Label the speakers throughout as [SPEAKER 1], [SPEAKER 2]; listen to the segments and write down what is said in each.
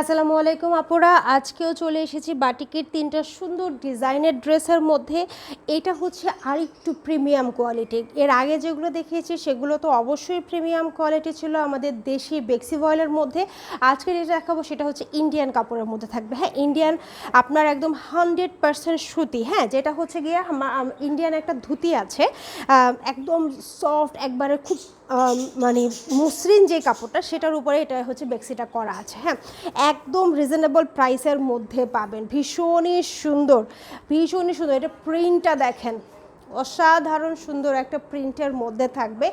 [SPEAKER 1] আসসালামু আলাইকুম আপুরা। আজকেও চলে এসেছি বাটিকের তিনটা সুন্দর ডিজাইনের ড্রেসের মধ্যে। এটা হচ্ছে আরেকটু প্রিমিয়াম কোয়ালিটি এর আগে যেগুলো দেখিয়েছি, সেগুলো তো অবশ্যই প্রিমিয়াম কোয়ালিটি ছিল আমাদের দেশি বেক্সি ভয়েলের মধ্যে। আজকে যেটা দেখাবো, সেটা হচ্ছে ইন্ডিয়ান কাপড়ের মধ্যে থাকবে। হ্যাঁ ইন্ডিয়ান আপনার একদম হান্ড্রেড পার্সেন্ট সুতি। হ্যাঁ যেটা হচ্ছে গিয়ে ইন্ডিয়ান একটা ধুতি আছে। একদম সফট, একবারে খুব মানে মসৃণ যে কাপড়টা, সেটার উপরে এটা হচ্ছে বেক্সিটা করা আছে। হ্যাঁ একদম রিজনেবল প্রাইসের মধ্যে পাবেন। ভীষণই সুন্দর ভীষণই সুন্দর। এটা প্রিন্টটা দেখেন অসাধারণ সুন্দর একটা প্রিন্টের মধ্যে থাকবে।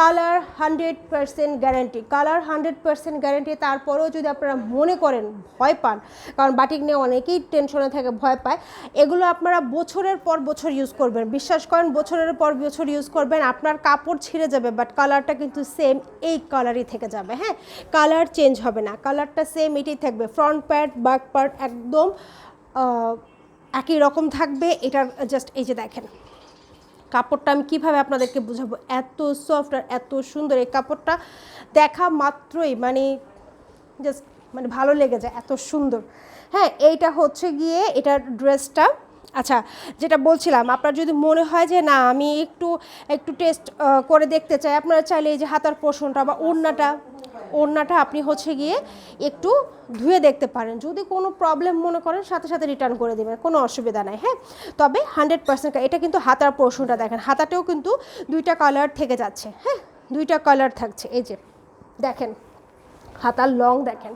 [SPEAKER 1] Colour hundred percent guarantee. Colour hundred percent guarantee, তারপরেও যদি আপনারা মনে করেন ভয় পান, কারণ বাটিক নিয়ে অনেকেই টেনশনে থাকে, ভয় পায়, এগুলো আপনারা বছরের পর বছর ইউজ করবেন। বিশ্বাস করেন, বছরের পর বছর ইউজ করবেন, আপনার কাপড় ছিঁড়ে যাবে বাট কালারটা কিন্তু সেম এই কালারই থেকে যাবে হ্যাঁ? কালার চেঞ্জ হবে না, কালারটা সেম এটাই থাকবে। ফ্রন্ট প্যাড ব্যাক পার্ট একদম একই রকম থাকবে, এটার জাস্ট এই যে দেখেন। কাপড়টা আমি কীভাবে আপনাদেরকে বুঝাবো? এত সফট আর এত সুন্দর এই কাপড়টা দেখা মাত্রই মানে জাস্ট মানে ভালো লেগে যায়, এত সুন্দর। হ্যাঁ এইটা হচ্ছে গিয়ে এটার ড্রেসটা আচ্ছা যেটা বলছিলাম, আপনার যদি মনে হয় যে না, আমি একটু একটু টেস্ট করে দেখতে চাই, আপনারা চাইলে এই যে হাতার পোষণটা বা ওড়নাটা ওড়নাটা আপনি হচ্ছে গিয়ে একটু ধুয়ে দেখতে পারেন। যদি কোনো প্রবলেম মনে করেন, সাথে সাথে রিটার্ন করে দেবেন, কোনো অসুবিধা নাই হ্যাঁ? তবে হান্ড্রেড পার্সেন্ট এটা কিন্তু হাতার পোর্শনটা দেখেন। হাতাতেও কিন্তু দুইটা কালার থেকে যাচ্ছে হ্যাঁ? দুইটা কালার থাকছে। এই যে, দেখেন, হাতার লং দেখেন।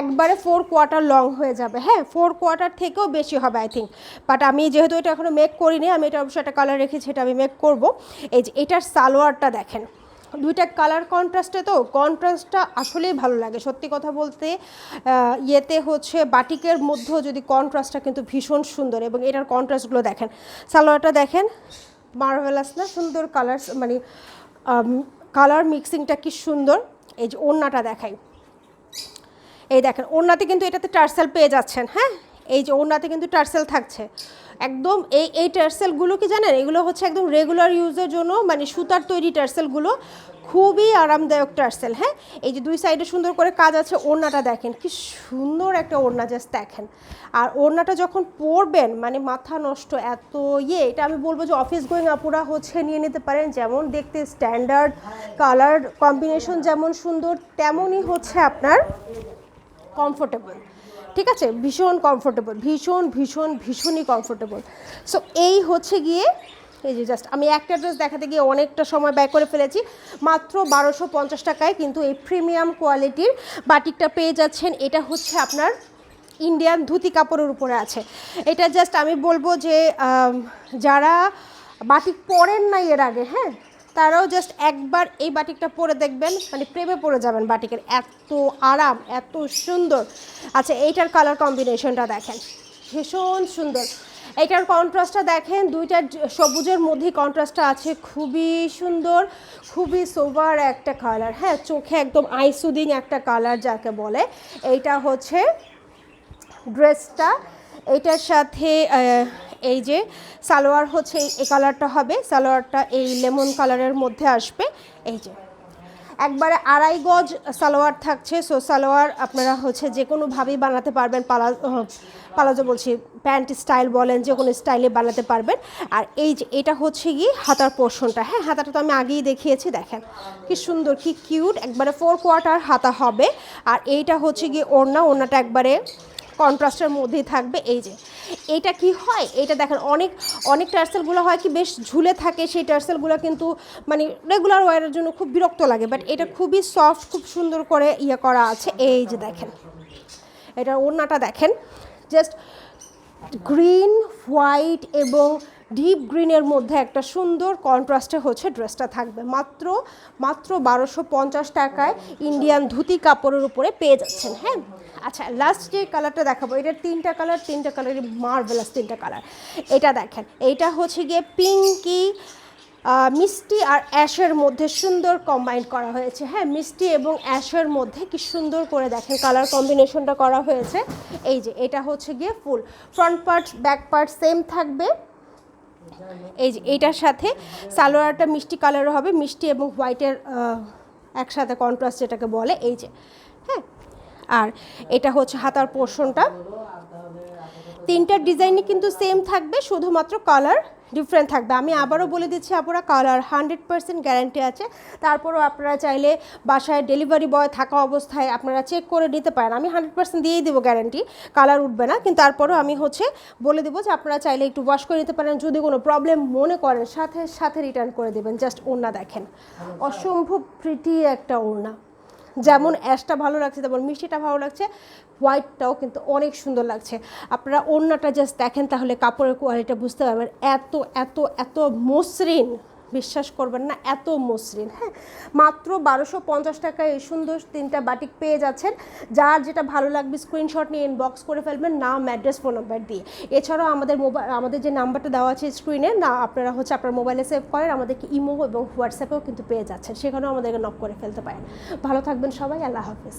[SPEAKER 1] একবারে ফোর কোয়ার্টার লং হয়ে যাবে হ্যাঁ? ফোর কোয়ার্টার থেকেও বেশি হবে আই থিঙ্ক বাট আমি যেহেতু এটা এখনও মেক করিনি, আমি এটা অবশ্যই একটা কালার রেখেছি এটা আমি মেক করব। এই যে, এটার সালোয়ারটা দেখেন। দুইটা কালার কন্ট্রাস্টে তো কন্ট্রাস্টটা আসলেই ভালো লাগে। সত্যি কথা বলতে ইয়েতে হচ্ছে বাটিকের মধ্যেও যদি কন্ট্রাস্টটা কিন্তু ভীষণ সুন্দর এবং এটার কন্ট্রাস্টগুলো দেখেন। সালোয়ারটা দেখেন মার্ভেলাস না? সুন্দর কালার মানে কালার মিক্সিংটা কি সুন্দর। এই যে ওড়নাটা দেখাই। এই দেখেন, ওড়নাতে কিন্তু এটাতে টার্সেল পেয়ে যাচ্ছেন হ্যাঁ? এই যে ওড়নাতে কিন্তু টার্সেল থাকছে। একদম এই এই টার্সেলগুলো কি জানেন? এগুলো হচ্ছে একদম রেগুলার ইউজের জন্য মানে সুতার তৈরি টার্সেলগুলো। খুবই আরামদায়ক টার্সেল হ্যাঁ? এই যে দুই সাইডে সুন্দর করে কাজ আছে, ওড়নাটা দেখেন, কি সুন্দর একটা ওড়না জাস্ট দেখেন। আর ওড়নাটা যখন পরবেন মানে মাথা নষ্ট এত ইয়ে এটা আমি বলব যে অফিস গোয়িং আপুরা হচ্ছে নিয়ে নিতে পারেন, যেমন দেখতে স্ট্যান্ডার্ড কালার কম্বিনেশন যেমন সুন্দর, তেমনই হচ্ছে আপনার কমফোর্টেবল ঠিক আছে? ভীষণ কমফোর্টেবল ভীষণ ভীষণ, ভীষণই কমফোর্টেবল সো এই হচ্ছে গিয়ে, এই যে জাস্ট আমি একটা ড্রেস দেখাতে গিয়ে অনেকটা সময় ব্যয় করে ফেলেছি। মাত্র বারোশো পঞ্চাশ টাকায় কিন্তু এই প্রিমিয়াম কোয়ালিটির বাটিকটা পেয়ে যাচ্ছেন। এটা হচ্ছে আপনার ইন্ডিয়ান ধুতি কাপড়ের উপরে আছে। এটা জাস্ট আমি বলব যে যারা বাটিক পরেন না এর আগে হ্যাঁ? তারাও জাস্ট একবার এই বাটিকটা পরে দেখবেন মানে প্রেমে পড়ে যাবেন বাটিকের। এত আরাম, এত সুন্দর। আচ্ছা এইটার কালার কম্বিনেশনটা দেখেন। ভীষণ সুন্দর। এইটার কন্ট্রাস্টটা দেখেন দুইটার জ- সবুজের মধ্যেই কন্ট্রাস্টটা আছে। খুবই সুন্দর, খুবই সোভার একটা কালার হ্যাঁ চোখে একদম আইসুদিং একটা কালার যাকে বলে। এইটা হচ্ছে ড্রেসটা এটার সাথে এই যে সালোয়ার হচ্ছে, এই- কালারটা হবে। সালোয়ারটা এই লেমন কালারের মধ্যে আসবে। এই যে। একবারে আড়াই গজ সালোয়ার থাকছে। সো সালোয়ার আপনারা হচ্ছে যে কোনোভাবেই বানাতে পারবেন। পালা পালাজো বলছি, প্যান্ট স্টাইল বলেন যে কোনো স্টাইলে বানাতে পারবেন। আর এই যে, এটা হচ্ছে গিয়ে হাতার পোর্শনটা। হ্যাঁ হাতাটা তো আমি আগেই দেখিয়েছি, দেখেন। কি সুন্দর, কি কিউট। একবারে ফোর কোয়ার্টার হাতা হবে। আর এইটা হচ্ছে গিয়ে ওড়না। ওড়নাটা একবারে কন্ট্রাস্টের মধ্যেই থাকবে, এই যে। এটা কি হয়? এটা দেখেন, অনেক অনেক টার্সেলগুলো হয় কি, বেশ ঝুলে থাকে। সেই টার্সেলগুলো কিন্তু মানে রেগুলার ওয়ারের জন্য খুব বিরক্ত লাগে বাট এটা খুবই সফট খুব সুন্দর করে ইয়ে করা আছে। এই যে দেখেন এটা ওড়নাটা দেখেন। জাস্ট গ্রিন হোয়াইট এবং ডিপ গ্রিনের মধ্যে একটা সুন্দর কন্ট্রাস্টে হচ্ছে ড্রেসটা থাকবে। মাত্র মাত্র বারোশো পঞ্চাশ টাকায় ইন্ডিয়ান ধুতি কাপড়ের উপরে পেয়ে যাচ্ছেন হ্যাঁ? আচ্ছা লাস্ট যে কালারটা দেখাবো এটার তিনটা কালার তিনটা কালারই মার্ভেলাস তিনটা কালার এটা দেখেন এইটা হচ্ছে গিয়ে পিঙ্কি মিষ্টি আর অ্যাশের মধ্যে সুন্দর কম্বাইন করা হয়েছে হ্যাঁ? মিষ্টি এবং অ্যাশের মধ্যে কি সুন্দর করে দেখেন কালার কম্বিনেশনটা করা হয়েছে। এই যে, এটা হচ্ছে গিয়ে full front part back part same থাকবে। এই যে এইটার সাথে সালোয়ারটা মিষ্টি কালারও হবে, মিষ্টি এবং হোয়াইটের একসাথে কন্ট্রাস্ট যেটাকে বলে, এই যে হ্যাঁ? আর এটা হচ্ছে হাতার পোর্শনটা তিনটা ডিজাইনই কিন্তু সেম থাকবে, শুধুমাত্র কালার ডিফারেন্ট থাকবে। আমি আবারও বলে দিচ্ছি আপনারা কালার হান্ড্রেড পার্সেন্ট গ্যারান্টি আছে। তারপরও আপনারা চাইলে বাসায় ডেলিভারি বয় থাকা অবস্থায় আপনারা চেক করে নিতে পারেন। আমি হান্ড্রেড পার্সেন্ট দিয়েই দেবো গ্যারান্টি কালার উঠবে না। কিন্তু তারপরও আমি হচ্ছে বলে দেবো যে আপনারা চাইলে একটু ওয়াশ করে নিতে পারেন। যদি কোনো প্রবলেম মনে করেন, সাথে সাথে রিটার্ন করে দেবেন। জাস্ট ওড়না দেখেন। অসম্ভব প্রিটি একটা ওড়না। যেমন অ্যাশটা ভালো লাগছে, তেমন মিষ্টিটা ভালো লাগছে, হোয়াইটটাও কিন্তু অনেক সুন্দর লাগছে। আপনারা অন্যটা জাস্ট দেখেন, তাহলে কাপড়ের কোয়ালিটিটা বুঝতে পারবেন। এত এত এত মসৃণ বিশ্বাস করবেন না, এত মসৃণ। হ্যাঁ মাত্র বারোশো পঞ্চাশ টাকায় এই সুন্দর তিনটা বাটিক পেয়ে যাচ্ছেন। যার যেটা ভালো লাগবে স্ক্রিনশট নিয়ে ইনবক্স করে ফেলবেন, নাম অ্যাড্রেস ফোন নাম্বার দিয়ে। এছাড়াও আমাদের মোবাইল আমাদের যে নাম্বারটা দেওয়া আছে স্ক্রিনে না, আপনারা হচ্ছে আপনার মোবাইলে সেভ করেন, আমাদেরকে ইমো এবং হোয়াটসঅ্যাপেও কিন্তু পেয়ে যাচ্ছেন। সেখানেও আমাদেরকে নক করে ফেলতে পারেন। ভালো থাকবেন সবাই, আল্লাহ হাফিজ।